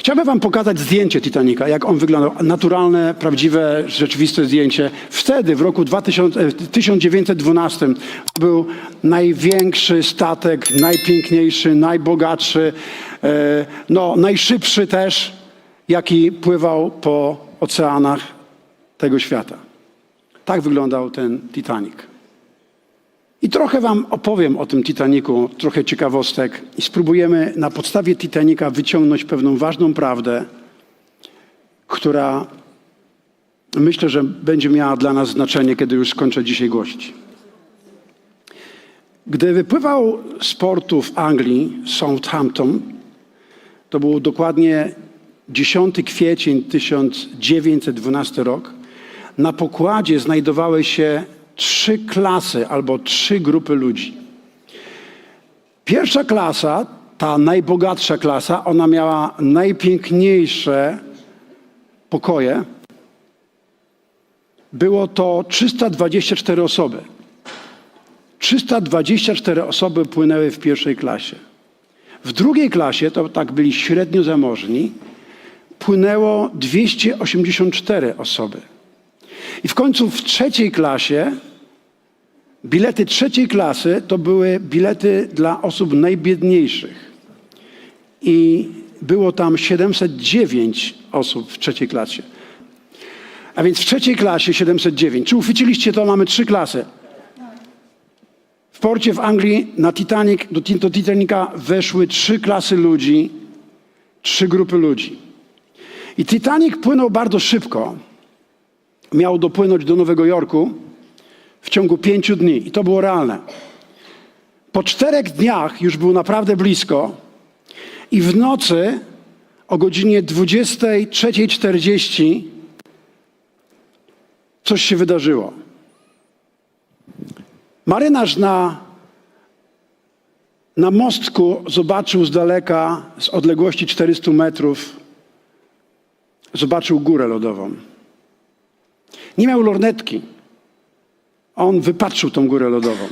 Chciałbym wam pokazać zdjęcie Titanica, jak on wyglądał. Naturalne, prawdziwe, rzeczywiste zdjęcie. Wtedy, w roku 2000, e, 1912, był największy statek, najpiękniejszy, najbogatszy, e, no, najszybszy też, jaki pływał po oceanach tego świata. Tak wyglądał ten Titanic. I trochę Wam opowiem o tym Titaniku, trochę ciekawostek i spróbujemy na podstawie Titanika wyciągnąć pewną ważną prawdę, która myślę, że będzie miała dla nas znaczenie, kiedy już skończę dzisiaj głosić. Gdy wypływał z portu w Anglii, Southampton, to był dokładnie 10 kwiecień 1912 rok, na pokładzie znajdowały się trzy klasy albo trzy grupy ludzi. Pierwsza klasa, ta najbogatsza klasa, ona miała najpiękniejsze pokoje. Było to 324 osoby. 324 osoby płynęły w pierwszej klasie. W drugiej klasie, to tak byli średnio zamożni, płynęło 284 osoby. I w końcu w trzeciej klasie bilety trzeciej klasy to były bilety dla osób najbiedniejszych. I było tam 709 osób w trzeciej klasie. A więc w trzeciej klasie 709. Czy uchwyciliście to? Mamy trzy klasy. W porcie w Anglii na Titanic, do, Titanica weszły trzy klasy ludzi, trzy grupy ludzi. I Titanic płynął bardzo szybko. Miał dopłynąć do Nowego Jorku w ciągu pięciu dni i to było realne. Po czterech dniach już był naprawdę blisko i w nocy o godzinie 23.40 coś się wydarzyło. Marynarz na, na mostku zobaczył z daleka, z odległości 400 metrów, zobaczył górę lodową. Nie miał lornetki. On wypatrzył tą górę lodową.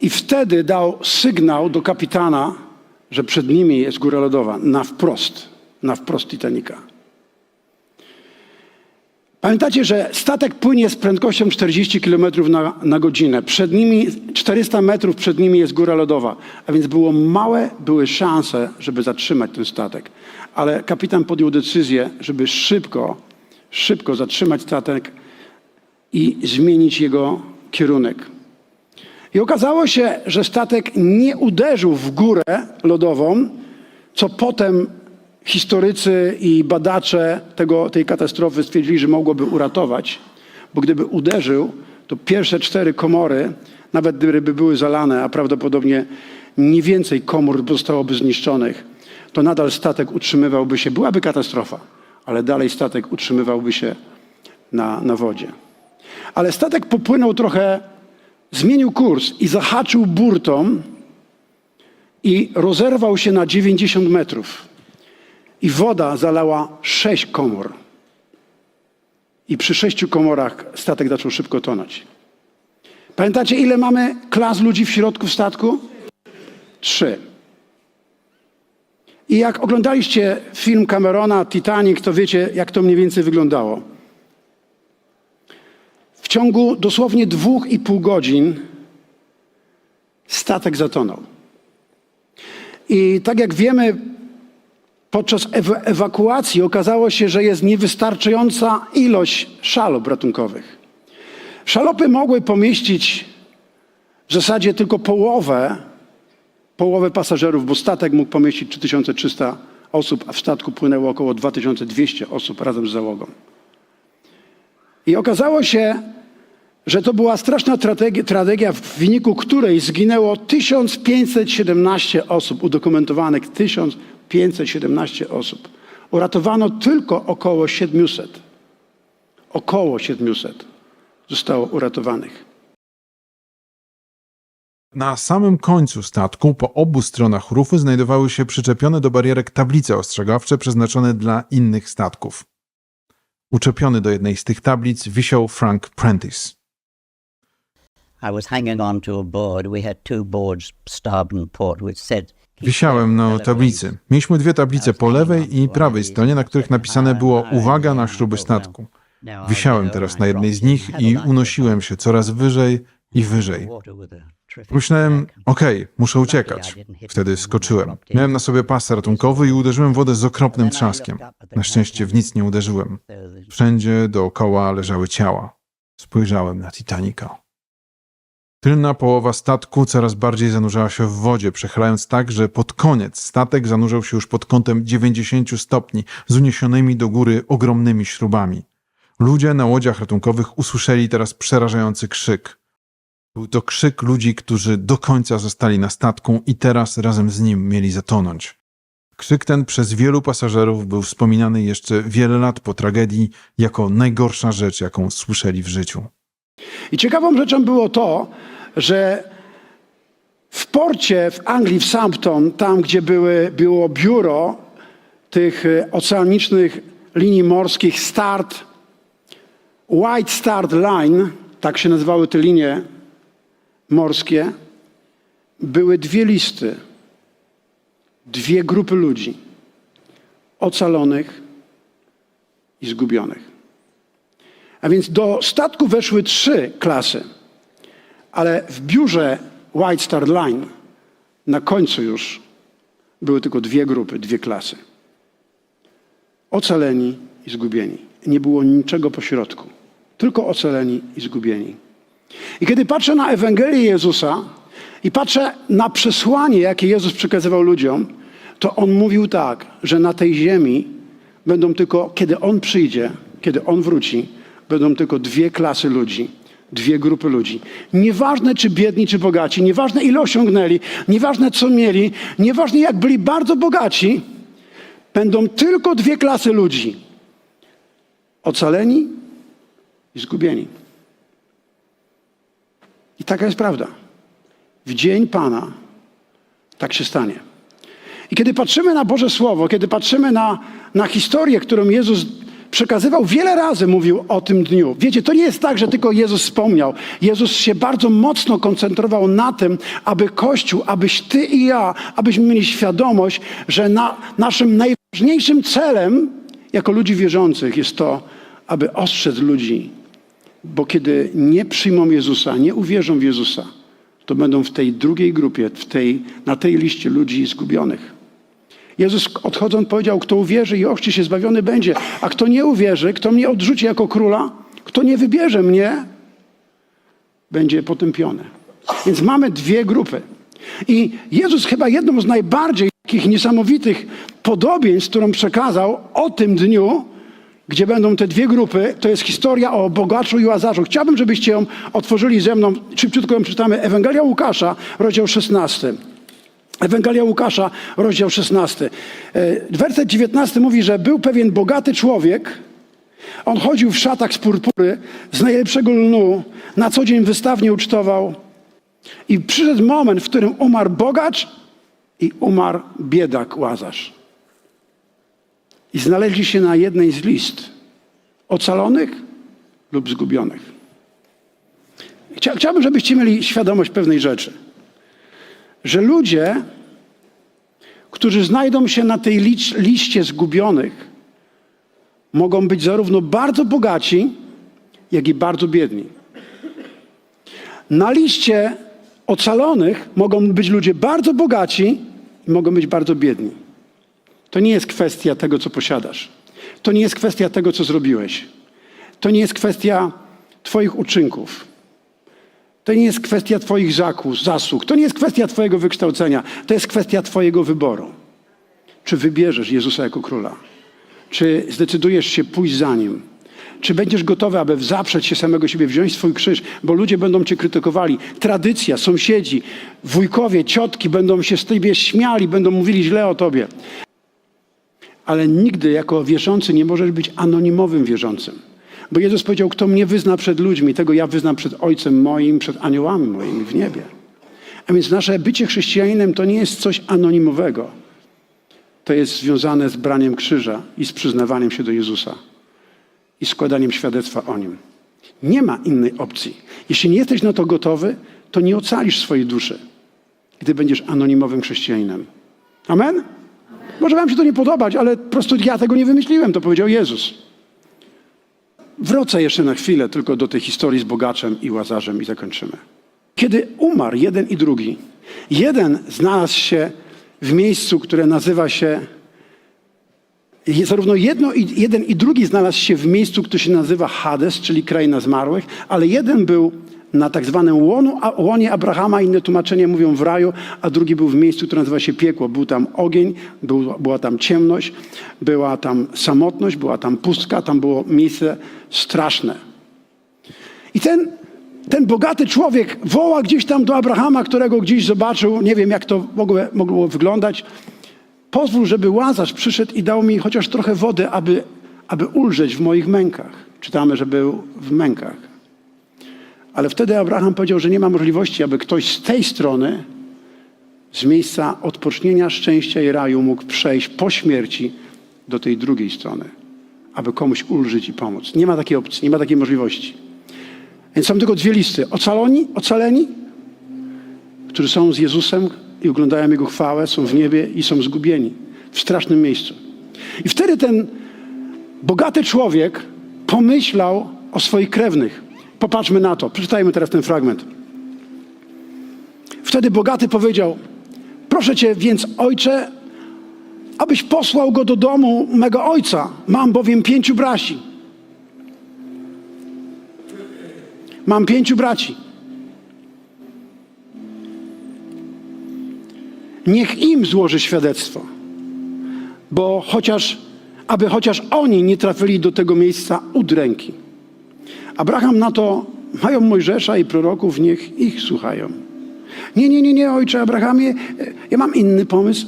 I wtedy dał sygnał do kapitana, że przed nimi jest góra lodowa, na wprost, na wprost Titanica. Pamiętacie, że statek płynie z prędkością 40 km na, na godzinę. Przed nimi, 400 metrów przed nimi jest góra lodowa. A więc było małe, były szanse, żeby zatrzymać ten statek. Ale kapitan podjął decyzję, żeby szybko, szybko zatrzymać statek i zmienić jego kierunek. I okazało się, że statek nie uderzył w górę lodową, co potem historycy i badacze tego, tej katastrofy stwierdzili, że mogłoby uratować, bo gdyby uderzył, to pierwsze cztery komory, nawet gdyby były zalane, a prawdopodobnie nie więcej komór zostałoby zniszczonych, to nadal statek utrzymywałby się, byłaby katastrofa, ale dalej statek utrzymywałby się na, na wodzie. Ale statek popłynął trochę, zmienił kurs i zahaczył burtą i rozerwał się na 90 metrów i woda zalała sześć komór. I przy sześciu komorach statek zaczął szybko tonąć. Pamiętacie, ile mamy klas ludzi w środku w statku? Trzy. I jak oglądaliście film Camerona Titanic, to wiecie, jak to mniej więcej wyglądało. W ciągu dosłownie dwóch i pół godzin statek zatonął. I tak jak wiemy, Podczas ewa ewakuacji okazało się, że jest niewystarczająca ilość szalop ratunkowych. Szalopy mogły pomieścić w zasadzie tylko połowę, połowę pasażerów, bo statek mógł pomieścić 3300 osób, a w statku płynęło około 2200 osób razem z załogą. I okazało się, że to była straszna tragedia, w wyniku której zginęło 1517 osób, udokumentowanych 1517 osób. Uratowano tylko około 700. Około 700 zostało uratowanych. Na samym końcu statku, po obu stronach rufy, znajdowały się przyczepione do barierek tablice ostrzegawcze przeznaczone dla innych statków. Uczepiony do jednej z tych tablic wisiał Frank Prentice. I was hanging on to a board. We had two boards, starboard and port, which said Wisiałem na tablicy. Mieliśmy dwie tablice po lewej i prawej stronie, na których napisane było uwaga na śruby statku. Wisiałem teraz na jednej z nich i unosiłem się coraz wyżej i wyżej. Myślałem, okej, muszę uciekać. Wtedy skoczyłem. Miałem na sobie pas ratunkowy i uderzyłem wodę z okropnym trzaskiem. Na szczęście w nic nie uderzyłem. Wszędzie dookoła leżały ciała. Spojrzałem na Titanica. Tylna połowa statku coraz bardziej zanurzała się w wodzie, przechylając tak, że pod koniec statek zanurzał się już pod kątem 90 stopni, z uniesionymi do góry ogromnymi śrubami. Ludzie na łodziach ratunkowych usłyszeli teraz przerażający krzyk. Był to krzyk ludzi, którzy do końca zostali na statku i teraz razem z nim mieli zatonąć. Krzyk ten przez wielu pasażerów był wspominany jeszcze wiele lat po tragedii jako najgorsza rzecz, jaką słyszeli w życiu. I ciekawą rzeczą było to, że w porcie w Anglii, w Southampton, tam gdzie były, było biuro tych e, oceanicznych linii morskich Start, White Start Line, tak się nazywały te linie morskie, były dwie listy, dwie grupy ludzi ocalonych i zgubionych. A więc do statku weszły trzy klasy, ale w biurze White Star Line na końcu już były tylko dwie grupy, dwie klasy. Ocaleni i zgubieni. Nie było niczego pośrodku. Tylko ocaleni i zgubieni. I kiedy patrzę na Ewangelię Jezusa i patrzę na przesłanie, jakie Jezus przekazywał ludziom, to On mówił tak, że na tej ziemi będą tylko, kiedy On przyjdzie, kiedy On wróci, będą tylko dwie klasy ludzi, dwie grupy ludzi. Nieważne czy biedni, czy bogaci, nieważne ile osiągnęli, nieważne co mieli, nieważne jak byli bardzo bogaci, będą tylko dwie klasy ludzi. Ocaleni i zgubieni. I taka jest prawda. W dzień Pana tak się stanie. I kiedy patrzymy na Boże Słowo, kiedy patrzymy na, na historię, którą Jezus przekazywał, wiele razy mówił o tym dniu. Wiecie, to nie jest tak, że tylko Jezus wspomniał. Jezus się bardzo mocno koncentrował na tym, aby Kościół, abyś ty i ja, abyśmy mieli świadomość, że na, naszym najważniejszym celem jako ludzi wierzących jest to, aby ostrzec ludzi, bo kiedy nie przyjmą Jezusa, nie uwierzą w Jezusa, to będą w tej drugiej grupie, w tej, na tej liście ludzi zgubionych. Jezus odchodząc powiedział, kto uwierzy i ochrzci się zbawiony będzie, a kto nie uwierzy, kto mnie odrzuci jako króla, kto nie wybierze mnie, będzie potępiony. Więc mamy dwie grupy. I Jezus chyba jedną z najbardziej takich niesamowitych podobieństw, którą przekazał o tym dniu, gdzie będą te dwie grupy, to jest historia o bogaczu i łazarzu. Chciałbym, żebyście ją otworzyli ze mną, szybciutko ją czytamy. Ewangelia Łukasza, rozdział 16. Ewangelia Łukasza, rozdział 16. E, Werset 19 mówi, że był pewien bogaty człowiek. On chodził w szatach z purpury, z najlepszego lnu, na co dzień wystawnie ucztował. I przyszedł moment, w którym umarł bogacz i umarł biedak łazarz. I znaleźli się na jednej z list ocalonych lub zgubionych. Chcia- Chciałbym, żebyście mieli świadomość pewnej rzeczy że ludzie, którzy znajdą się na tej liście zgubionych, mogą być zarówno bardzo bogaci, jak i bardzo biedni. Na liście ocalonych mogą być ludzie bardzo bogaci i mogą być bardzo biedni. To nie jest kwestia tego, co posiadasz. To nie jest kwestia tego, co zrobiłeś. To nie jest kwestia Twoich uczynków. To nie jest kwestia Twoich zakus, zasług. To nie jest kwestia Twojego wykształcenia. To jest kwestia Twojego wyboru. Czy wybierzesz Jezusa jako króla? Czy zdecydujesz się pójść za nim? Czy będziesz gotowy, aby zaprzeć się samego siebie, wziąć swój krzyż, bo ludzie będą cię krytykowali? Tradycja, sąsiedzi, wujkowie, ciotki będą się z ciebie śmiali, będą mówili źle o tobie. Ale nigdy jako wierzący nie możesz być anonimowym wierzącym. Bo Jezus powiedział, kto mnie wyzna przed ludźmi, tego ja wyznam przed Ojcem moim, przed aniołami moimi w niebie. A więc nasze bycie chrześcijaninem to nie jest coś anonimowego. To jest związane z braniem krzyża i z przyznawaniem się do Jezusa i składaniem świadectwa o Nim. Nie ma innej opcji. Jeśli nie jesteś na to gotowy, to nie ocalisz swojej duszy, gdy będziesz anonimowym chrześcijaninem. Amen? Może wam się to nie podobać, ale po prostu ja tego nie wymyśliłem, to powiedział Jezus. Wrócę jeszcze na chwilę tylko do tej historii z bogaczem i łazarzem i zakończymy. Kiedy umarł jeden i drugi, jeden znalazł się w miejscu, które nazywa się Zarówno jedno i, jeden i drugi znalazł się w miejscu, które się nazywa Hades, czyli kraina zmarłych, ale jeden był na tak zwanym łonu, a, łonie Abrahama, inne tłumaczenia mówią w raju, a drugi był w miejscu, które nazywa się piekło. Był tam ogień, był, była tam ciemność, była tam samotność, była tam pustka, tam było miejsce straszne. I ten, ten bogaty człowiek woła gdzieś tam do Abrahama, którego gdzieś zobaczył, nie wiem jak to ogóle mogło wyglądać, Pozwól, żeby Łazarz przyszedł i dał mi chociaż trochę wody, aby, aby ulżeć w moich mękach. Czytamy, że był w mękach. Ale wtedy Abraham powiedział, że nie ma możliwości, aby ktoś z tej strony, z miejsca odpocznienia, szczęścia i raju mógł przejść po śmierci do tej drugiej strony, aby komuś ulżyć i pomóc. Nie ma takiej opcji, nie ma takiej możliwości. Więc są tylko dwie listy. Ocaloni, ocaleni, którzy są z Jezusem i oglądają Jego chwałę, są w niebie i są zgubieni w strasznym miejscu. I wtedy ten bogaty człowiek pomyślał o swoich krewnych. Popatrzmy na to. Przeczytajmy teraz ten fragment. Wtedy bogaty powiedział: Proszę cię więc, ojcze, abyś posłał go do domu mego ojca. Mam bowiem pięciu braci. Mam pięciu braci. Niech im złoży świadectwo, bo chociaż, aby chociaż oni nie trafili do tego miejsca udręki. Abraham na to, mają Mojżesza i proroków, niech ich słuchają. Nie, nie, nie, nie, ojcze Abrahamie, e, ja mam inny pomysł.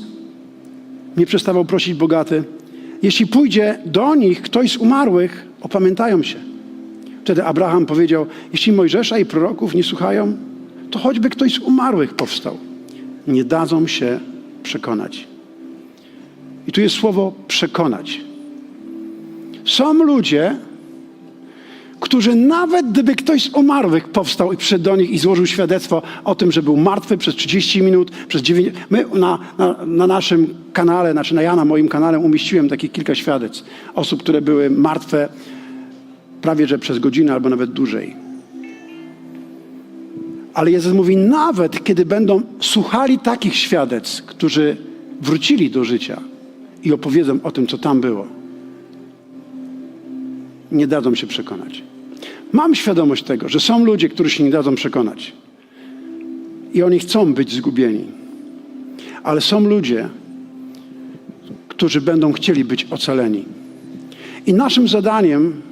Nie przestawał prosić bogaty. Jeśli pójdzie do nich ktoś z umarłych, opamiętają się. Wtedy Abraham powiedział, jeśli Mojżesza i proroków nie słuchają, to choćby ktoś z umarłych powstał nie dadzą się przekonać. I tu jest słowo przekonać. Są ludzie, którzy nawet gdyby ktoś z umarłych powstał i przyszedł do nich i złożył świadectwo o tym, że był martwy przez 30 minut, przez 9... My na, na, na naszym kanale, znaczy na ja na moim kanale umieściłem takie kilka świadectw osób, które były martwe prawie że przez godzinę albo nawet dłużej. Ale Jezus mówi, nawet kiedy będą słuchali takich świadectw, którzy wrócili do życia i opowiedzą o tym, co tam było, nie dadzą się przekonać. Mam świadomość tego, że są ludzie, którzy się nie dadzą przekonać. I oni chcą być zgubieni. Ale są ludzie, którzy będą chcieli być ocaleni. I naszym zadaniem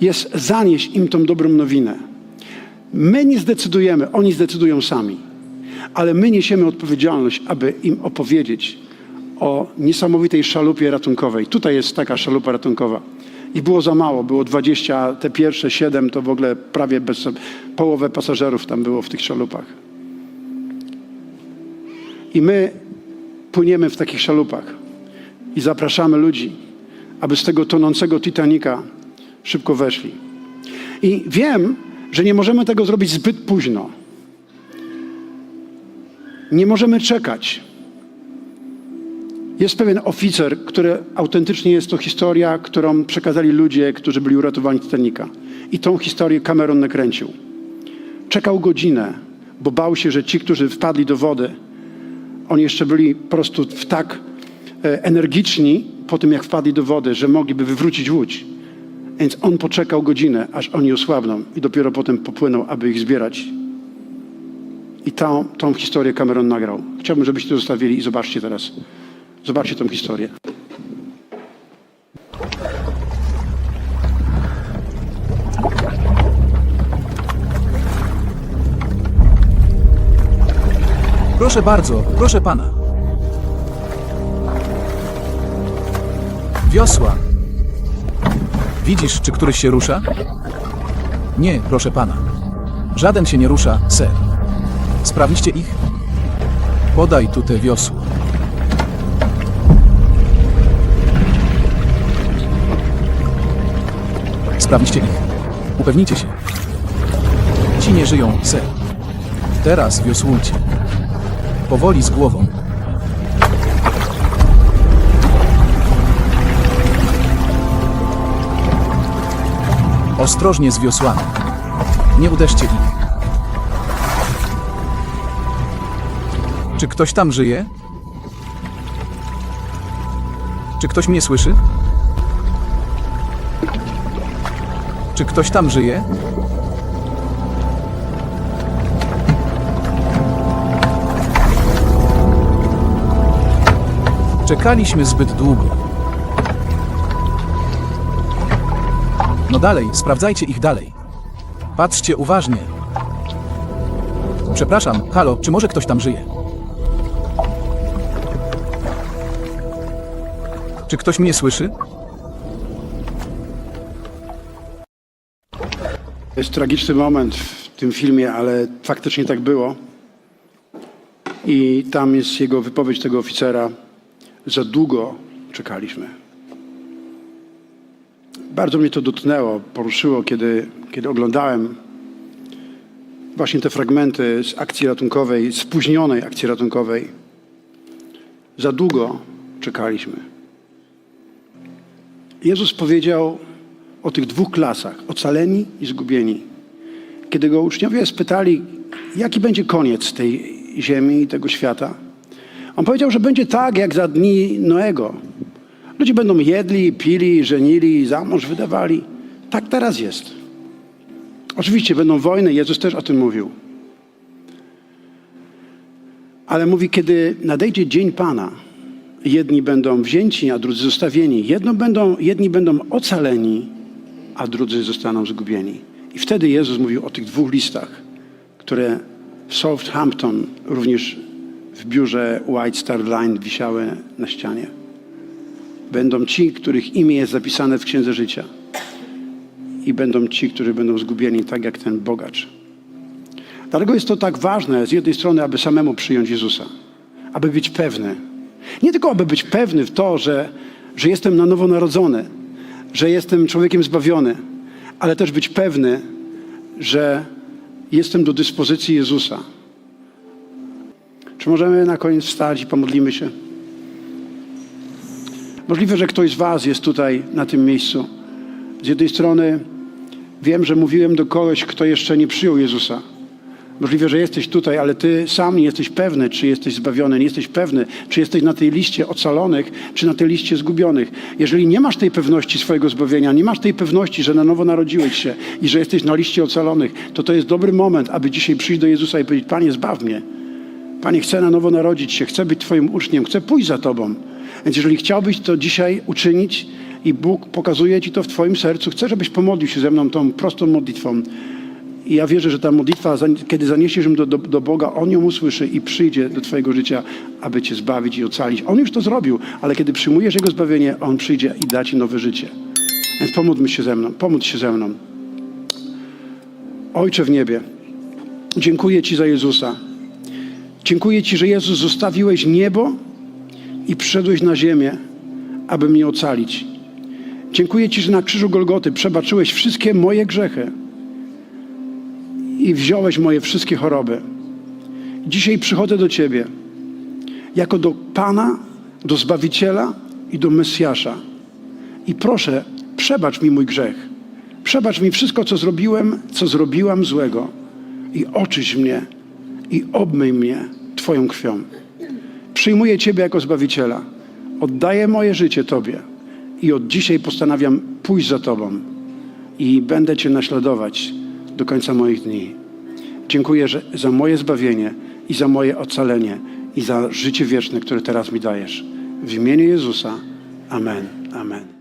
jest zanieść im tą dobrą nowinę. My nie zdecydujemy, oni zdecydują sami, ale my niesiemy odpowiedzialność, aby im opowiedzieć o niesamowitej szalupie ratunkowej. Tutaj jest taka szalupa ratunkowa. I było za mało, było 20, a te pierwsze 7 to w ogóle prawie bez połowę pasażerów tam było w tych szalupach. I my płyniemy w takich szalupach i zapraszamy ludzi, aby z tego tonącego Titanica szybko weszli. I wiem, że nie możemy tego zrobić zbyt późno. Nie możemy czekać. Jest pewien oficer, który autentycznie jest to historia, którą przekazali ludzie, którzy byli uratowani Titanica. I tą historię Cameron nakręcił. Czekał godzinę, bo bał się, że ci, którzy wpadli do wody, oni jeszcze byli po prostu w tak e, energiczni po tym, jak wpadli do wody, że mogliby wywrócić łódź. Więc on poczekał godzinę, aż oni osłabną i dopiero potem popłynął, aby ich zbierać. I tą, tą historię Cameron nagrał. Chciałbym, żebyście to zostawili i zobaczcie teraz. Zobaczcie tą historię. Proszę bardzo, proszę pana. Wiosła. Widzisz, czy któryś się rusza? Nie, proszę pana. Żaden się nie rusza, ser. Sprawiliście ich? Podaj tu te wiosło. Sprawdźcie ich. Upewnijcie się. Ci nie żyją, ser. Teraz wiosłujcie. Powoli z głową. Ostrożnie z wiosłami. Nie uderzcie ich. Czy ktoś tam żyje? Czy ktoś mnie słyszy? Czy ktoś tam żyje? Czekaliśmy zbyt długo. No dalej, sprawdzajcie ich dalej. Patrzcie uważnie. Przepraszam, halo, czy może ktoś tam żyje? Czy ktoś mnie słyszy? To jest tragiczny moment w tym filmie, ale faktycznie tak było. I tam jest jego wypowiedź tego oficera. Za długo czekaliśmy. Bardzo mnie to dotknęło, poruszyło, kiedy, kiedy oglądałem właśnie te fragmenty z akcji ratunkowej, spóźnionej akcji ratunkowej. Za długo czekaliśmy. Jezus powiedział o tych dwóch klasach, ocaleni i zgubieni. Kiedy go uczniowie spytali, jaki będzie koniec tej ziemi i tego świata, on powiedział, że będzie tak jak za dni Noego. Ludzie będą jedli, pili, żenili, za mąż wydawali. Tak teraz jest. Oczywiście będą wojny, Jezus też o tym mówił. Ale mówi, kiedy nadejdzie dzień Pana, jedni będą wzięci, a drudzy zostawieni. Jedno będą, jedni będą ocaleni, a drudzy zostaną zgubieni. I wtedy Jezus mówił o tych dwóch listach, które w Southampton, również w biurze White Star Line wisiały na ścianie. Będą ci, których imię jest zapisane w Księdze Życia. I będą ci, którzy będą zgubieni, tak jak ten bogacz. Dlatego jest to tak ważne z jednej strony, aby samemu przyjąć Jezusa, aby być pewny. Nie tylko aby być pewny w to, że, że jestem na nowo narodzony, że jestem człowiekiem zbawiony, ale też być pewny, że jestem do dyspozycji Jezusa. Czy możemy na koniec wstać i pomodlimy się? Możliwe, że ktoś z Was jest tutaj na tym miejscu. Z jednej strony wiem, że mówiłem do kogoś, kto jeszcze nie przyjął Jezusa. Możliwe, że jesteś tutaj, ale ty sam nie jesteś pewny, czy jesteś zbawiony, nie jesteś pewny, czy jesteś na tej liście ocalonych, czy na tej liście zgubionych. Jeżeli nie masz tej pewności swojego zbawienia, nie masz tej pewności, że na nowo narodziłeś się i że jesteś na liście ocalonych, to to jest dobry moment, aby dzisiaj przyjść do Jezusa i powiedzieć, Panie, zbaw mnie. Panie, chcę na nowo narodzić się, chcę być Twoim uczniem, chcę pójść za Tobą. Więc jeżeli chciałbyś to dzisiaj uczynić i Bóg pokazuje Ci to w Twoim sercu, chcę, żebyś pomodlił się ze mną tą prostą modlitwą. I ja wierzę, że ta modlitwa, kiedy zaniesiesz ją do, do, do Boga, On ją usłyszy i przyjdzie do Twojego życia, aby Cię zbawić i ocalić. On już to zrobił, ale kiedy przyjmujesz Jego zbawienie, On przyjdzie i da Ci nowe życie. Więc pomódlmy się ze mną, pomódl się ze mną. Ojcze w niebie, dziękuję Ci za Jezusa. Dziękuję Ci, że Jezus zostawiłeś niebo i przyszedłeś na ziemię, aby mnie ocalić. Dziękuję Ci, że na krzyżu Golgoty przebaczyłeś wszystkie moje grzechy i wziąłeś moje wszystkie choroby. Dzisiaj przychodzę do Ciebie jako do Pana, do Zbawiciela i do Mesjasza. I proszę, przebacz mi mój grzech. Przebacz mi wszystko, co zrobiłem, co zrobiłam złego. I oczyś mnie i obmyj mnie Twoją krwią. Przyjmuję Ciebie jako Zbawiciela. Oddaję moje życie Tobie. I od dzisiaj postanawiam pójść za Tobą. I będę Cię naśladować do końca moich dni. Dziękuję że, za moje zbawienie i za moje ocalenie i za życie wieczne, które teraz mi dajesz. W imieniu Jezusa. Amen. Amen.